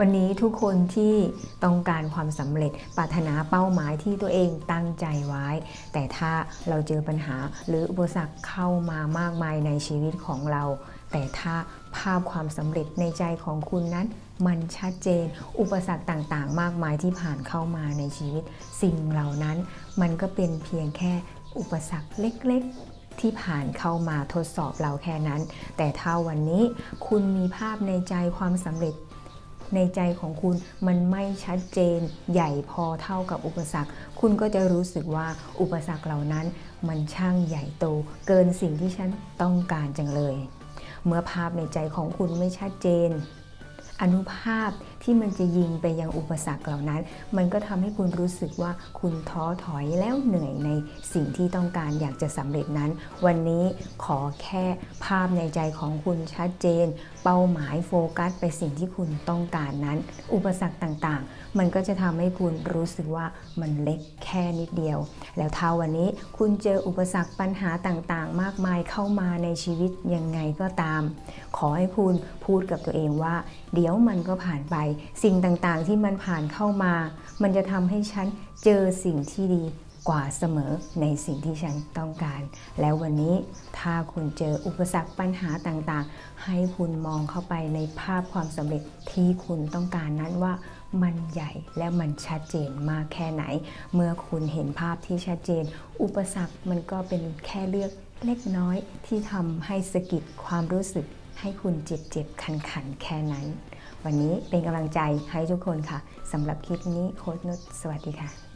วันนี้ทุกคนที่ต้องการความสำเร็จปรารถนาเป้าหมายที่ตัวเองตั้งใจไว้ แต่ถ้าเราเจอปัญหาหรืออุปสรรคเข้ามามากมายในชีวิตของเรา แต่ถ้าภาพความสำเร็จในใจของคุณนั้นมันชัดเจน อุปสรรคต่างๆ มากมายที่ผ่านเข้ามาในชีวิต สิ่งเหล่านั้นมันก็เป็นเพียงแค่อุปสรรคเล็กๆ ที่ผ่านเข้ามาทดสอบเราแค่นั้น แต่ถ้าวันนี้คุณมีภาพในใจความสำเร็จ ในใจของคุณมันไม่ชัดเจนใหญ่พอเท่ากับอุปสรรค คุณก็จะรู้สึกว่าอุปสรรคเหล่านั้น มันช่างใหญ่โต เกินสิ่งที่ฉันต้องการจังเลย เมื่อภาพในใจของคุณไม่ชัดเจน อนุภาพที่มันจะยิงไปยังอุปสรรคเหล่านั้น มันก็ทำให้คุณรู้สึกว่าคุณท้อถอยแล้วเหนื่อยในสิ่งที่ต้องการอยากจะสำเร็จนั้น วันนี้ขอแค่ภาพในใจของคุณชัดเจน เป้าหมายโฟกัส ไปสิ่งที่คุณต้องการนั้น อุปสรรคต่างๆ มันก็จะทำให้คุณรู้สึกว่ามันเล็กแค่นิดเดียว แล้วถ้าวันนี้คุณเจออุปสรรคปัญหาต่างๆ มากมายเข้ามาในชีวิตยังไงก็ตาม ขอให้คุณพูดกับตัวเองว่าเดี๋ยวี๋ยวมันก็ผ่านไป สิ่งต่างๆที่มันผ่านเข้ามา มันจะทำให้ฉันเจอสิ่งที่ดีกว่าเสมอในสิ่งที่ฉันต้องการ แล้ววันนี้ถ้าคุณเจออุปสรรคปัญหาต่างๆ ให้คุณมองเข้าไปในภาพความสำเร็จที่คุณต้องการนั้นว่ามันใหญ่และมันชัดเจนมากแค่ไหน เมื่อคุณเห็นภาพที่ชัดเจน อุปสรรคมันก็เป็นแค่เลือกเล็กน้อยที่ทำให้สะกิดความรู้สึกให้คุณเจ็บเจ็บคันคันๆ แค่นั้น วันนี้เป็นกำลังใจให้ทุกคนค่ะสำหรับคลิปนี้โค้ชนุชสวัสดีค่ะ